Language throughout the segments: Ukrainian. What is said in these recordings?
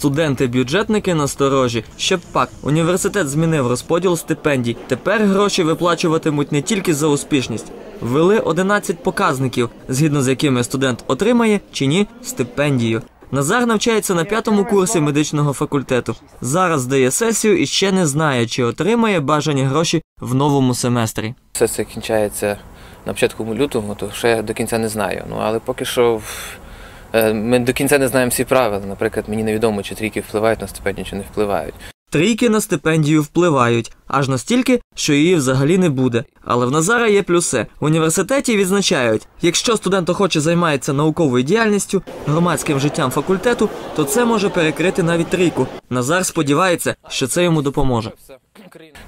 Студенти-бюджетники насторожі. Щоб пак університет змінив розподіл стипендій. Тепер гроші виплачуватимуть не тільки за успішність. Ввели 11 показників, згідно з якими студент отримає чи ні стипендію. Назар навчається на п'ятому курсі медичного факультету. Зараз здає сесію і ще не знає, чи отримає бажані гроші в новому семестрі. Все це кінчається на початку лютого, то ще до кінця не знаю. Ну але поки що ми до кінця не знаємо всі правила. Наприклад, мені невідомо, чи трійки впливають на стипендію, чи не впливають. Трійки на стипендію впливають, аж настільки, що її взагалі не буде. Але в Назара є плюси. В університеті відзначають, якщо студент охоче займається науковою діяльністю, громадським життям факультету, то це може перекрити навіть трійку. Назар сподівається, що це йому допоможе.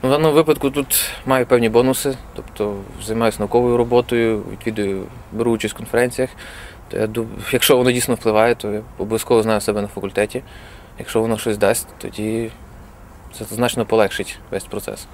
В даному випадку тут маю певні бонуси, тобто займаюся науковою роботою, відвідую, беру участь в конференціях. То я якщо воно дійсно впливає, то я обов'язково знаю себе на факультеті. Якщо воно щось дасть, тоді це значно полегшить весь процес.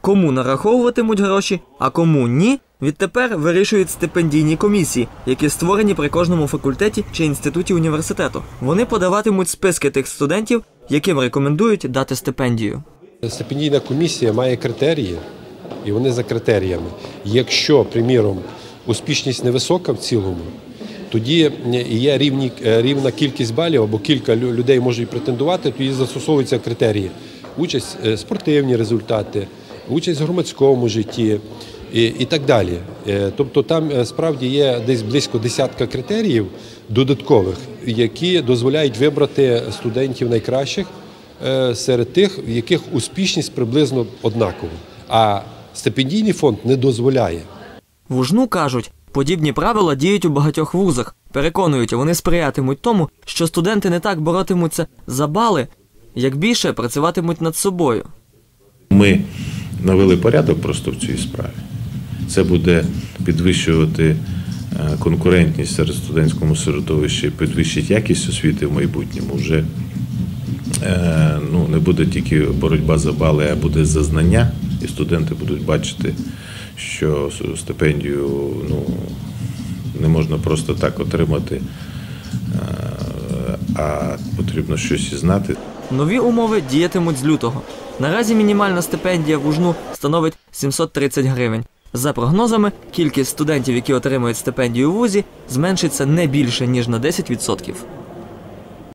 Кому нараховуватимуть гроші, а кому ні, відтепер вирішують стипендійні комісії, які створені при кожному факультеті чи інституті університету. Вони подаватимуть списки тих студентів, яким рекомендують дати стипендію. Стипендійна комісія має критерії, і вони за критеріями. Якщо, приміром, успішність невисока в цілому, тоді є рівні, е, рівна кількість балів або кілька лю- людей можуть претендувати, тоді застосовуються критерії. Участь е, спортивні результати, участь в громадському житті і, і так далі. Е, Тобто там е, справді є десь близько десятка критеріїв додаткових, які дозволяють вибрати студентів найкращих е, серед тих, в яких успішність приблизно однакова. А стипендійний фонд не дозволяє. В УЖНУ кажуть, подібні правила діють у багатьох вузах. Переконують, вони сприятимуть тому, що студенти не так боротимуться за бали, як більше працюватимуть над собою. Ми навели порядок просто в цій справі. Це буде підвищувати е, конкурентність серед студентському середовищі, підвищить якість освіти в майбутньому. Вже е, ну, не буде тільки боротьба за бали, а буде за знання, і студенти будуть бачити, що стипендію ну, не можна просто так отримати, е, а потрібно щось і знати. Нові умови діятимуть з лютого. Наразі мінімальна стипендія в УЖНУ становить 730 гривень. За прогнозами, кількість студентів, які отримують стипендію в вузі, зменшиться не більше ніж на 10%.